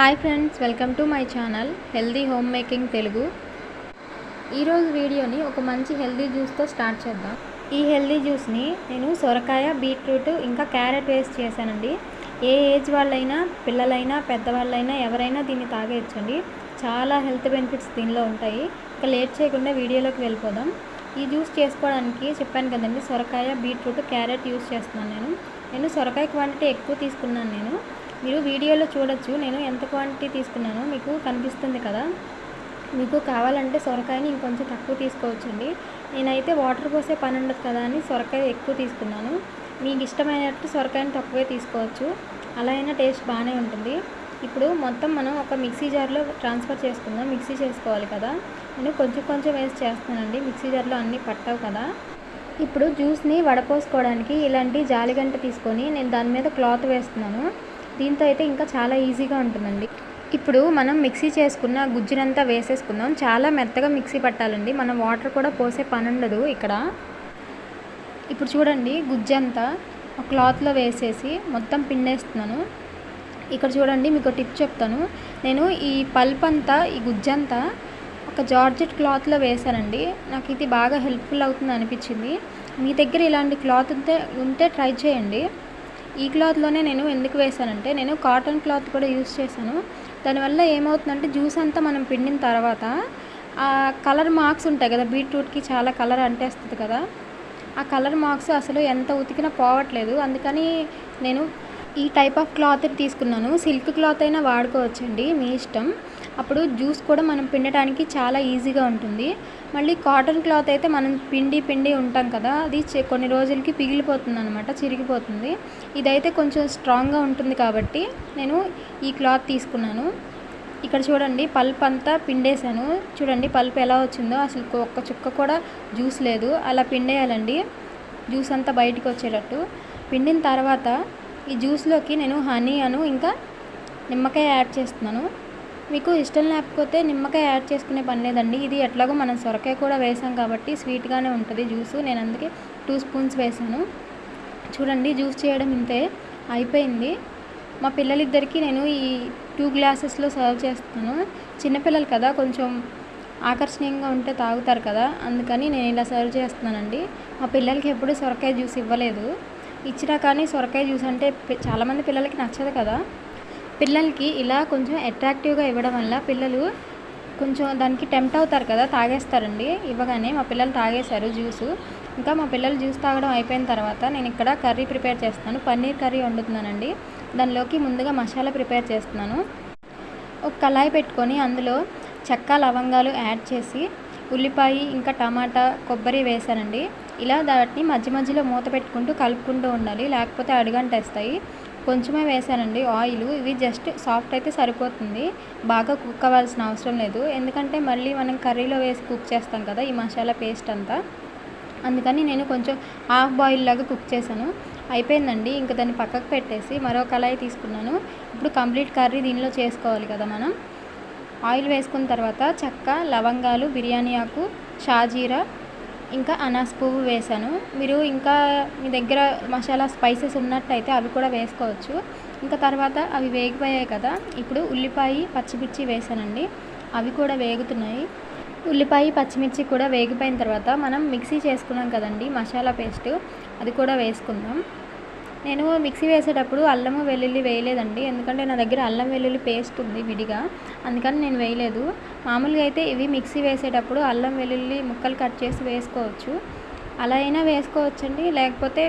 Hi friends welcome to my channel healthy home making Telugu. ఈరోజు వీడియోని ఒక మంచి హెల్దీ జ్యూస్తో స్టార్ట్ చేద్దాం. ఈ హెల్దీ జ్యూస్ని నేను సొరకాయ బీట్రూట్ ఇంకా క్యారెట్ వేస్ట్ చేశానండి. ఏ ఏజ్ వాళ్ళైనా పిల్లలైనా పెద్దవాళ్ళైనా ఎవరైనా దీన్ని తాగేయచ్చండి. చాలా హెల్త్ బెనిఫిట్స్ దీనిలో ఉంటాయి. ఇక లేట్ చేయకుండా వీడియోలోకి వెళ్ళిపోదాం. ఈ జ్యూస్ చేసుకోవడానికి చెప్పాను కదండి సొరకాయ బీట్రూట్ క్యారెట్ యూస్ చేస్తున్నాను నేను. నేను సొరకాయ క్వాంటిటీ ఎక్కువ తీసుకున్నాను నేను. మీరు వీడియోలో చూడొచ్చు. నేను ఎంత క్వాంటిటీ తీసుకున్నానో మీకు కనిపిస్తుంది కదా. మీకు కావాలంటే సొరకాయని ఇంకొంచెం తక్కువ తీసుకోవచ్చండి. నేనైతే వాటర్ పోసే పని ఉండదు కదా అని సొరకాయ ఎక్కువ తీసుకున్నాను. మీకు ఇష్టమైనట్టు సొరకాయని తక్కువే తీసుకోవచ్చు. అలా అయినా టేస్ట్ బాగానే ఉంటుంది. ఇప్పుడు మొత్తం మనం ఒక మిక్సీ జార్లో ట్రాన్స్ఫర్ చేసుకుందాం. మిక్సీ చేసుకోవాలి కదా. నేను కొంచెం కొంచెం వేసి చేస్తానండి మిక్సీ జార్లో అన్నీ పట్టవు కదా. ఇప్పుడు జ్యూస్ని వడపోసుకోవడానికి ఇలాంటి జాలిగంట తీసుకొని నేను దాని మీద క్లాత్ వేస్తున్నాను. దీంతో అయితే ఇంకా చాలా ఈజీగా ఉంటుందండి. ఇప్పుడు మనం మిక్సీ చేసుకున్న గుజ్జునంతా వేసేసుకుందాం. చాలా మెత్తగా మిక్సీ పట్టాలండి. మనం వాటర్ కూడా పోసే పని ఉండదు ఇక్కడ. ఇప్పుడు చూడండి గుజ్జంతా ఒక క్లాత్లో వేసేసి మొత్తం పిండేస్తున్నాను. ఇక్కడ చూడండి మీకు టిప్ చెప్తాను. నేను ఈ పల్ప్ అంతా ఈ గుజ్జంతా ఒక జార్జెట్ క్లాత్లో వేసానండి నాకు ఇది బాగా హెల్ప్ఫుల్ అవుతుంది అనిపించింది. మీ దగ్గర ఇలాంటి క్లాత్ ఉంటే ఉంటే ట్రై చేయండి. ఈ క్లాత్లోనే నేను ఎందుకు వేసానంటే నేను కాటన్ క్లాత్ కూడా యూస్ చేశాను. దానివల్ల ఏమవుతుందంటే జ్యూస్ అంతా మనం పిండిన తర్వాత ఆ కలర్ మార్క్స్ ఉంటాయి కదా బీట్రూట్కి చాలా కలర్ అంటేస్తుంది కదా. ఆ కలర్ మార్క్స్ అసలు ఎంత ఉతికినా పోవట్లేదు. అందుకని నేను ఈ టైప్ ఆఫ్ క్లాత్ తీసుకున్నాను. సిల్క్ క్లాత్ అయినా వాడుకోవచ్చండి మీ ఇష్టం. అప్పుడు జ్యూస్ కూడా మనం పిండటానికి చాలా ఈజీగా ఉంటుంది. మళ్ళీ కాటన్ క్లాత్ అయితే మనం పిండి పిండి ఉంటాం కదా అది కొన్ని రోజులకి పిగిలిపోతుంది అనమాట చిరిగిపోతుంది. ఇదైతే కొంచెం స్ట్రాంగ్గా ఉంటుంది కాబట్టి నేను ఈ క్లాత్ తీసుకున్నాను. ఇక్కడ చూడండి పల్ప్ అంతా పిండేశాను. చూడండి పల్ప్ ఎలా వచ్చిందో. అసలు ఒక్క చుక్క కూడా జ్యూస్ లేదు. అలా పిండేయాలండి. జ్యూస్ అంతా బయటికి వచ్చేటట్టు. పిండిన తర్వాత ఈ జ్యూస్లోకి నేను హనీ అను ఇంకా నిమ్మకాయ యాడ్ చేస్తున్నాను. మీకు ఇష్టం లేకపోతే నిమ్మకాయ యాడ్ చేసుకునే పని లేదండి. ఇది ఎట్లాగో మనం సొరకాయ కూడా వేసాం కాబట్టి స్వీట్గానే ఉంటుంది జ్యూసు. నేను అందుకే టూ స్పూన్స్ వేసాను. చూడండి జ్యూస్ చేయడం ఇంతే అయిపోయింది. మా పిల్లలిద్దరికీ నేను ఈ టూ గ్లాసెస్లో సర్వ్ చేస్తాను. చిన్నపిల్లలు కదా కొంచెం ఆకర్షణీయంగా ఉంటే తాగుతారు కదా అందుకని నేను ఇలా సర్వ్ చేస్తున్నానండి. మా పిల్లలకి ఎప్పుడూ సొరకాయ జ్యూస్ ఇవ్వలేదు. ఇచ్చినా కానీ సొరకాయ జ్యూస్ అంటే చాలామంది పిల్లలకి నచ్చదు కదా. పిల్లలకి ఇలా కొంచెం అట్రాక్టివ్గా ఇవ్వడం వల్ల పిల్లలు కొంచెం దానికి టెంప్ట్ అవుతారు కదా తాగేస్తారండి. ఇవ్వగానే మా పిల్లలు తాగేశారు జ్యూసు. ఇంకా మా పిల్లలు జ్యూస్ తాగడం అయిపోయిన తర్వాత నేను ఇక్కడ కర్రీ ప్రిపేర్ చేస్తాను పన్నీర్ కర్రీ వండుతున్నానండి. దానిలోకి ముందుగా మసాలా ప్రిపేర్ చేస్తున్నాను. ఒక కళాయి పెట్టుకొని అందులో చెక్క లవంగాలు యాడ్ చేసి ఉల్లిపాయ ఇంకా టమాటా కొబ్బరి వేసానండి ఇలా దాటిని మధ్య మధ్యలో మూత పెట్టుకుంటూ కలుపుకుంటూ ఉండాలి. లేకపోతే అడుగంటేస్తాయి. కొంచెమే వేసానండి ఆయిల్. ఇవి జస్ట్ సాఫ్ట్ అయితే సరిపోతుంది. బాగా కుక్ అవ్వాల్సిన అవసరం లేదు. ఎందుకంటే మళ్ళీ మనం కర్రీలో వేసి కుక్ చేస్తాం కదా ఈ మసాలా పేస్ట్ అంతా. అందుకని నేను కొంచెం హాఫ్ బాయిల్ లాగా కుక్ చేశాను. అయిపోయిందండి. ఇంకా దాన్ని పక్కకు పెట్టేసి మరో కళాయి తీసుకున్నాను. ఇప్పుడు కంప్లీట్ కర్రీ దీనిలో చేసుకోవాలి కదా మనం. ఆయిల్ వేసుకున్న తర్వాత చెక్క లవంగాలు బిర్యానీ ఆకు షాజీరా ఇంకా అనాస్ పువ్వు వేసాను. మీరు ఇంకా మీ దగ్గర మసాలా స్పైసెస్ ఉన్నట్టయితే అవి కూడా వేసుకోవచ్చు. ఇంకా తర్వాత అవి వేగిపోయాయి కదా ఇప్పుడు ఉల్లిపాయ పచ్చిమిర్చి వేసానండి. అవి కూడా వేగుతున్నాయి. ఉల్లిపాయ పచ్చిమిర్చి కూడా వేగిపోయిన తర్వాత మనం మిక్సీ చేసుకున్నాం కదండి మసాలా పేస్ట్. అది కూడా వేసుకుందాం. నేను మిక్సీ వేసేటప్పుడు అల్లము వెల్లుల్లి వేయలేదండి. ఎందుకంటే నా దగ్గర అల్లం వెల్లుల్లి పేస్ట్ ఉంది విడిగా. అందుకని నేను వేయలేదు. మామూలుగా అయితే ఇవి మిక్సీ వేసేటప్పుడు అల్లం వెల్లుల్లి ముక్కలు కట్ చేసి వేసుకోవచ్చు. అలా అయినా వేసుకోవచ్చండి. లేకపోతే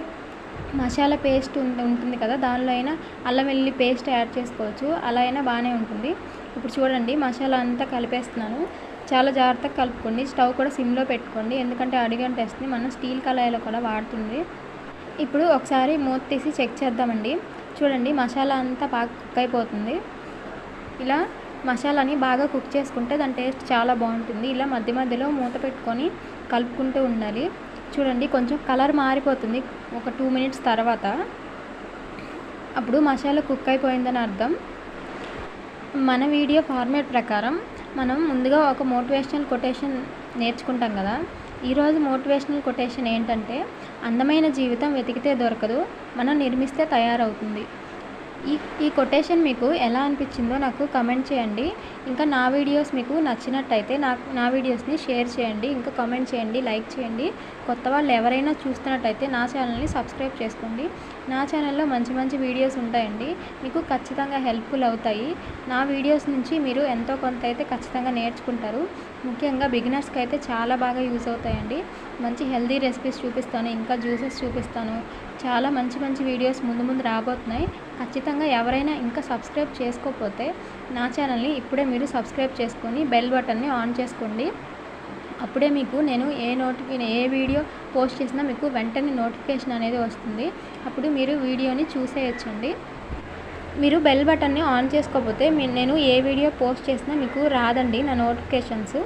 మసాలా పేస్ట్ ఉంటుంది కదా దానిలో అయినా అల్లం వెల్లుల్లి పేస్ట్ యాడ్ చేసుకోవచ్చు. అలా అయినా బాగానే ఉంటుంది. ఇప్పుడు చూడండి మసాలా అంతా కలిపేస్తున్నాను. చాలా జాగ్రత్తగా కలుపుకోండి. స్టవ్ కూడా సిమ్లో పెట్టుకోండి. ఎందుకంటే అడిగంటేస్తుంది. మనం స్టీల్ కళాయిలో కూడా వాడుతుంది. ఇప్పుడు ఒకసారి మూత తీసి చెక్ చేద్దామండి. చూడండి మసాలా అంతా బాగా కుక్ అయిపోతుంది. ఇలా మసాలాని బాగా కుక్ చేసుకుంటే దాని టేస్ట్ చాలా బాగుంటుంది. ఇలా మధ్య మధ్యలో మూత పెట్టుకొని కలుపుకుంటూ ఉండాలి. చూడండి కొంచెం కలర్ మారిపోతుంది ఒక టూ మినిట్స్ తర్వాత. అప్పుడు మసాలా కుక్ అయిపోయిందని అర్థం. మన వీడియో ఫార్మాట్ ప్రకారం మనం ముందుగా ఒక మోటివేషనల్ కొటేషన్ నేర్చుకుంటాం కదా. ఈరోజు మోటివేషనల్ కొటేషన్ ఏంటంటే అందమైన జీవితం వెతికితే దొరకదు మనం నిర్మిస్తే తయారవుతుంది. ఈ ఈ కొటేషన్ మీకు ఎలా అనిపించిందో నాకు కమెంట్ చేయండి. ఇంకా నా వీడియోస్ మీకు నచ్చినట్టయితే నా నా వీడియోస్ని షేర్ చేయండి. ఇంకా కమెంట్ చేయండి లైక్ చేయండి. కొత్త వాళ్ళు ఎవరైనా చూస్తున్నట్టయితే నా ఛానల్ని సబ్స్క్రైబ్ చేసుకోండి. నా ఛానల్లో మంచి మంచి వీడియోస్ ఉంటాయండి. మీకు ఖచ్చితంగా హెల్ప్ఫుల్ అవుతాయి. నా వీడియోస్ నుంచి మీరు ఎంతో కొంత అయితే ఖచ్చితంగా నేర్చుకుంటారు. ముఖ్యంగా బిగినర్స్కి అయితే చాలా బాగా యూస్ అవుతాయండి. మంచి హెల్దీ రెసిపీస్ చూపిస్తాను ఇంకా జ్యూసెస్ చూపిస్తాను. చాలా మంచి మంచి వీడియోస్ ముందు ముందు రాబోతున్నాయి. ఖచ్చితంగా ఎవరైనా ఇంకా సబ్స్క్రైబ్ చేసుకోకపోతే నా ఛానల్ని ఇప్పుడే మీరు సబ్స్క్రైబ్ చేసుకొని బెల్ బటన్ని ఆన్ చేసుకోండి. అప్పుడే మీకు నేను ఏ నోటిఫి ఏ వీడియో పోస్ట్ చేసినా మీకు వెంటనే నోటిఫికేషన్ అనేది వస్తుంది. అప్పుడు మీరు వీడియోని చూసేయచ్చండి. మీరు బెల్ బటన్ని ఆన్ చేసుకోకపోతే నేను ఏ వీడియో పోస్ట్ చేసినా మీకు రాదండి నా నోటిఫికేషన్స్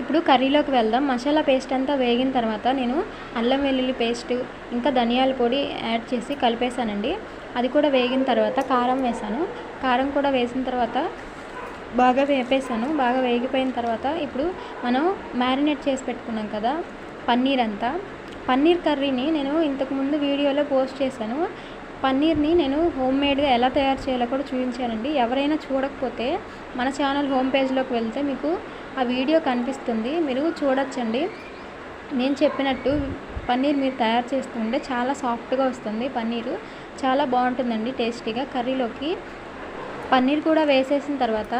ఇప్పుడు కర్రీలోకి వెళ్దాం. మసాలా పేస్ట్ అంతా వేగిన తర్వాత నేను అల్లం వెల్లుల్లి పేస్ట్ ఇంకా ధనియాల పొడి యాడ్ చేసి కలిపేశానండి. అది కూడా వేగిన తర్వాత కారం వేసాను కారం కూడా వేసిన తర్వాత బాగా వేపేసాను బాగా వేగిపోయిన తర్వాత ఇప్పుడు మనం మ్యారినేట్ చేసి పెట్టుకున్నాం కదా పన్నీర్ అంతా పన్నీర్ కర్రీని నేను ఇంతకుముందు వీడియోలో పోస్ట్ చేశాను. పన్నీర్ని నేను హోమ్ మేడ్గా ఎలా తయారు చేయాలో కూడా చూపించానండి. ఎవరైనా చూడకపోతే మన ఛానల్ హోమ్ పేజ్లోకి వెళ్తే మీకు ఆ వీడియో కనిపిస్తుంది. మీరు చూడొచ్చండి. నేను చెప్పినట్టు పన్నీర్ మీరు తయారు చేస్తుంటే చాలా సాఫ్ట్గా వస్తుంది పన్నీరు. చాలా బాగుంటుందండి టేస్టీగా. కర్రీలోకి పన్నీర్ కూడా వేసేసిన తర్వాత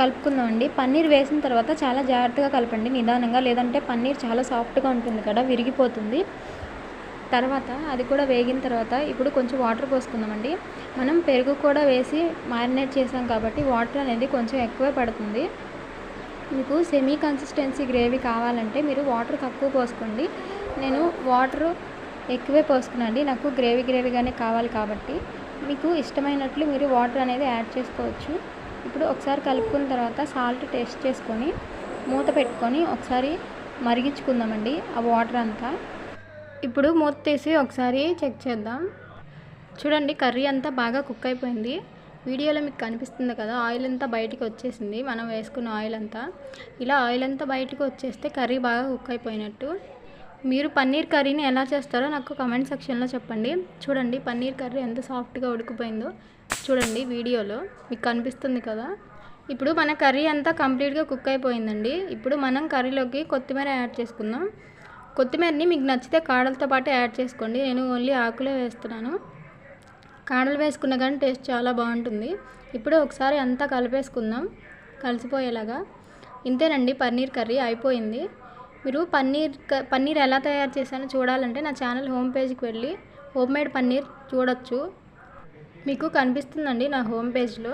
కలుపుకుందామండి. పన్నీర్ వేసిన తర్వాత చాలా జాగ్రత్తగా కలపండి. నిదానంగా లేదంటే పన్నీర్ చాలా సాఫ్ట్గా ఉంటుంది కదా విరిగిపోతుంది. తర్వాత అది కూడా వేగిన తర్వాత ఇప్పుడు కొంచెం వాటర్ పోసుకుందామండి. మనం పెరుగు కూడా వేసి మ్యారినేట్ చేసాం కాబట్టి వాటర్ అనేది కొంచెం ఎక్కువే పడుతుంది. మీకు సెమీ కన్సిస్టెన్సీ గ్రేవీ కావాలంటే మీరు వాటర్ తక్కువ పోసుకోండి. నేను వాటర్ ఎక్కువే పోసుకున్నాండి నాకు గ్రేవీ గ్రేవీగానే కావాలి కాబట్టి. మీకు ఇష్టమైనట్లు మీరు వాటర్ అనేది యాడ్ చేసుకోవచ్చు. ఇప్పుడు ఒకసారి కలుపుకున్న తర్వాత సాల్ట్ టేస్ట్ చేసుకొని మూత పెట్టుకొని ఒకసారి మరిగించుకుందామండి ఆ వాటర్ అంతా. ఇప్పుడు మూత తీసి ఒకసారి చెక్ చేద్దాం. చూడండి కర్రీ అంతా బాగా కుక్ అయిపోయింది. వీడియోలో మీకు కనిపిస్తుంది కదా ఆయిల్ అంతా బయటికి వచ్చేసింది. మనం వేసుకున్న ఆయిల్ అంతా. ఇలా ఆయిల్ అంతా బయటికి వచ్చేస్తే కర్రీ బాగా కుక్ అయిపోయినట్టు. మీరు పన్నీర్ కర్రీని ఎలా చేస్తారో నాకు కమెంట్ సెక్షన్లో చెప్పండి. చూడండి పన్నీర్ కర్రీ ఎంత సాఫ్ట్గా ఉడికిపోయిందో. చూడండి వీడియోలో మీకు కనిపిస్తుంది కదా. ఇప్పుడు మన కర్రీ అంతా కంప్లీట్గా కుక్ అయిపోయిందండి. ఇప్పుడు మనం కర్రీలోకి కొత్తిమీర యాడ్ చేసుకుందాం. కొత్తిమీరని మీకు నచ్చితే కాడలతో పాటు యాడ్ చేసుకోండి. నేను ఓన్లీ ఆకులే వేస్తున్నాను. కాడలు వేసుకున్న కానీ టేస్ట్ చాలా బాగుంటుంది. ఇప్పుడు ఒకసారి అంతా కలిపేసుకుందాం. కలిసిపోయేలాగా. ఇంతేనండి పన్నీర్ కర్రీ అయిపోయింది. మీరు పన్నీర్ క- పన్నీర్ ఎలా తయారు చేశానో చూడాలంటే నా ఛానల్ హోమ్ పేజ్కి వెళ్ళి హోమ్ మేడ్ పన్నీర్ చూడొచ్చు. మీకు కనిపిస్తుందండి నా హోమ్ పేజ్లో.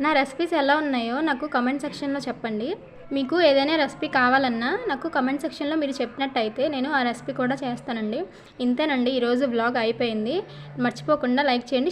నా రెసిపీస్ ఎలా ఉన్నాయో నాకు కమెంట్ సెక్షన్లో చెప్పండి. మీకు ఏదైనా రెసిపీ కావాలన్నా నాకు కమెంట్ సెక్షన్లో మీరు చెప్పినట్టయితే నేను ఆ రెసిపీ కూడా చేస్తానండి. ఇంతేనండి ఈరోజు వ్లాగ్ అయిపోయింది. మర్చిపోకుండా లైక్ చేయండి